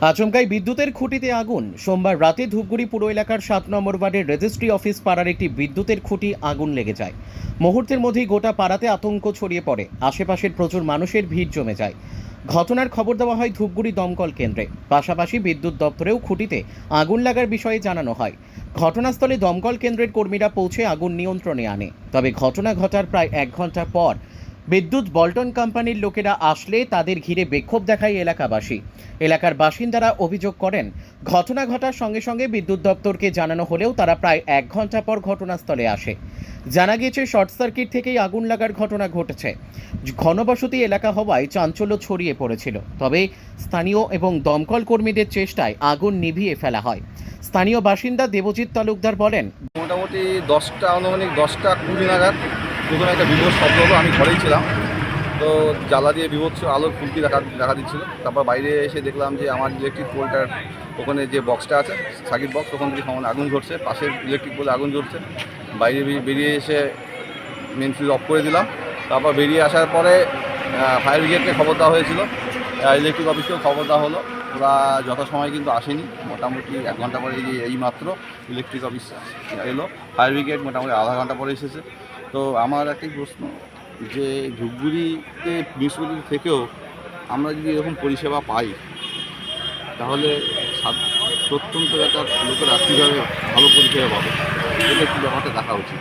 আচমকাই বিদ্যুতের খুঁটিতে আগুন। সোমবার রাতে ধূপগুড়ি পুর এলাকার সাত নম্বর ওয়ার্ডের রেজিস্ট্রি অফিস পাড়ার একটি বিদ্যুতের খুঁটি আগুন লেগে যায়। মুহূর্তের মধ্যেই গোটা পাড়াতে আতঙ্ক ছড়িয়ে পড়ে। আশেপাশের প্রচুর মানুষের ভিড় জমে যায়। ঘটনার খবর দেওয়া হয় ধূপগুড়ি দমকল কেন্দ্রে। পাশাপাশি বিদ্যুৎ দপ্তরেও খুঁটিতে আগুন লাগার বিষয়ে জানানো হয়। ঘটনাস্থলে দমকল কেন্দ্রের কর্মীরা পৌঁছে আগুন নিয়ন্ত্রণে আনে। তবে ঘটনা ঘটার প্রায় এক ঘণ্টা পর বিদ্যুৎ বল্টন কোম্পানির লোকেরা আসলে তাদের ঘিরে বিক্ষোভ দেখায় এলাকাবাসী। এলাকার বাসিন্দারা অভিযোগ করেন, ঘটনা ঘটার সঙ্গে সঙ্গে বিদ্যুৎ দপ্তরকে জানানো হলেও তারা প্রায় এক ঘণ্টা পর ঘটনাস্থলে আসে। জানা গিয়েছে, শর্ট সার্কিট থেকেই আগুন লাগার ঘটনা ঘটেছে। ঘনবসতি এলাকা হওয়ায় চাঞ্চল্য ছড়িয়ে পড়েছিল। তবে স্থানীয় এবং দমকল কর্মীদের চেষ্টায় আগুন নিভিয়ে ফেলা হয়। স্থানীয় বাসিন্দা দেবজিৎ তালুকদার বলেন, মোটামুটি দশটা, আনুমানিক দশটা, কুড়ি নাগাদ প্রথমে একটা বিভৎস শব্দ হলো, আমি ঘরেই ছিলাম। তো জ্বালা দিয়ে বিভৎস আলোর ফুলকি দেখা দেখা দিচ্ছিল। তারপর বাইরে এসে দেখলাম যে আমার ইলেকট্রিক পোলটার ওখানে যে বক্সটা আছে সার্কিট বক্স ওখান থেকে সমান আগুন ঝরছে, পাশের ইলেকট্রিক পোলে আগুন ঝরছে। বাইরে বেরিয়ে- এসে মেন সুইচ অফ করে দিলাম। তারপর বেরিয়ে আসার পরে ফায়ার ব্রিগেডকে খবর দেওয়া হয়েছিল। ইলেকট্রিক অফিসকেও খবর দেওয়া হলো। ওরা যথাসময় কিন্তু আসেনি। মোটামুটি এক ঘণ্টা পরে এই মাত্র ইলেকট্রিক অফিস এলো। ফায়ার ব্রিগেড মোটামুটি আধা ঘণ্টা পরে এসেছে। তো আমার একটাই প্রশ্ন যে ধূপগুড়িতে মিউনিসিপ্যালিটি থেকেও আমরা যদি এরকম পরিষেবা পাই, তাহলে প্রত্যন্ত এলাকার লোকেরা কীভাবে ভালো পরিষেবা পাবে? এটা একটু ব্যাপারটা দেখা উচিত।